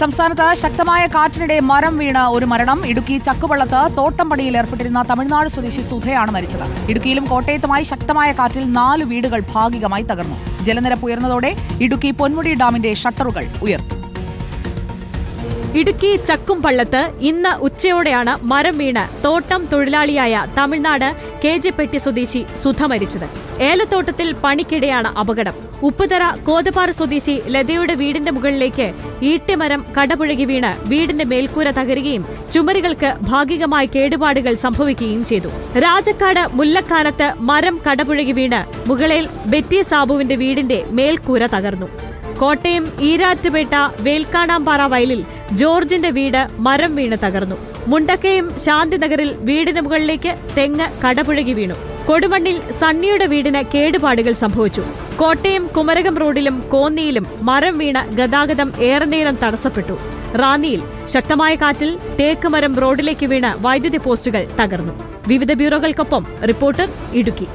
സംസ്ഥാനത്ത് ശക്തമായ കാറ്റിനിടെ മരം വീണ് ഒരു മരണം. ഇടുക്കി ചക്കുവള്ളത്ത് തോട്ടംപടിയിൽ ഏർപ്പെട്ടിരുന്ന തമിഴ്നാട് സ്വദേശി സുധയാണ് മരിച്ചത്. ഇടുക്കിയിലും കോട്ടയത്തുമായി ശക്തമായ കാറ്റിൽ നാല് വീടുകൾ ഭാഗികമായി തകർന്നു. ജലനിരപ്പ് ഉയർന്നതോടെ ഇടുക്കി പൊന്മുടി ഡാമിന്റെ ഷട്ടറുകൾ ഉയർന്നു ഇടുക്കി ചക്കുംപള്ളത്ത് ഇന്ന് ഉച്ചയോടെയാണ് മരം വീണ് തോട്ടം തൊഴിലാളിയായ തമിഴ്നാട് കെ ജെ പെട്ടി സ്വദേശി സുധ മരിച്ചത്. ഏലത്തോട്ടത്തിൽ പണിക്കിടെയാണ് അപകടം. ഉപ്പുതറ കോതപ്പാറ സ്വദേശി ലതയുടെ വീടിന്റെ മുകളിലേക്ക് ഈട്ടിമരം കടപുഴകി വീണ് വീടിന്റെ മേൽക്കൂര തകരുകയും ചുമരുകൾക്ക് ഭാഗികമായി കേടുപാടുകൾ സംഭവിക്കുകയും ചെയ്തു. രാജക്കാട് മുല്ലക്കാനത്ത് മരം കടപുഴകി വീണ് മുകളിൽ ബെറ്റി സാബുവിന്റെ വീടിന്റെ മേൽക്കൂര തകർന്നു. കോട്ടയം ഈരാറ്റുപേട്ട വേൽക്കാടാംപാറ വയലിൽ ജോർജിന്റെ വീട് മരം വീണ് തകർന്നു. മുണ്ടക്കയം ശാന്തിനഗറിൽ വീടിന് മുകളിലേക്ക് തെങ്ങ് കടപുഴകി വീണു. കൊടുമണ്ണിൽ സണ്ണിയുടെ വീടിന് കേടുപാടുകൾ സംഭവിച്ചു. കോട്ടയം കുമരകം റോഡിലും കോന്നിയിലും മരം വീണ് ഗതാഗതം ഏറെ നേരം തടസ്സപ്പെട്ടു. റാന്നിയിൽ ശക്തമായ കാറ്റിൽ തേക്ക് മരം റോഡിലേക്ക് വീണ് വൈദ്യുതി പോസ്റ്റുകൾ തകർന്നു. വിവിധ ബ്യൂറോകൾക്കൊപ്പം റിപ്പോർട്ടർ ഇടുക്കി.